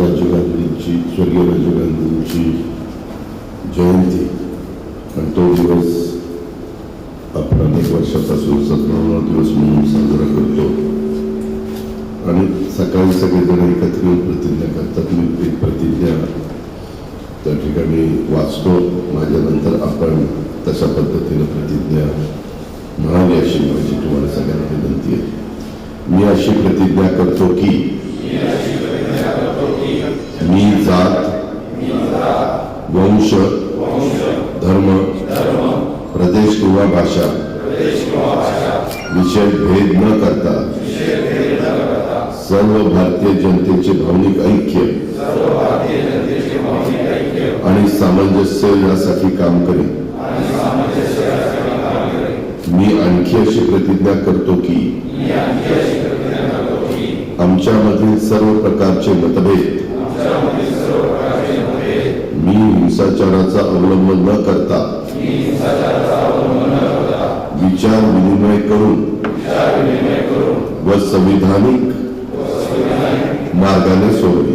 राजीव गांधींची स्वर्गीय राजीव गांधींची जयंती. आणि तो दिवस आपण अनेक वर्षापासून सद्भावना दिवस म्हणून साजरा करतो. आणि सकाळी सगळेजण एकत्र येऊन प्रतिज्ञा करतात. मी प्रतिज्ञा त्या ठिकाणी वाचतो. माझ्यानंतर आपण तशा पद्धतीनं प्रतिज्ञा म्हणावी अशी माझी तुम्हाला सगळ्यांना विनंती आहे. मी अशी प्रतिज्ञा करतो की मी जात वंश धर्म प्रदेश किंवा भाषा विषय भेद न करता सर्व भारतीय जनतेचे भावनिक ऐक्य आणि सामंजस्य यासाठी काम करेन. मी आणखी अशी प्रतिज्ञा करतो की आमच्यामधील सर्व प्रकारचे मतभेद हिंसाचाराचा अवलंब न करता. विचार विनिमय करून व संविधानिक मार्गाने सोडवी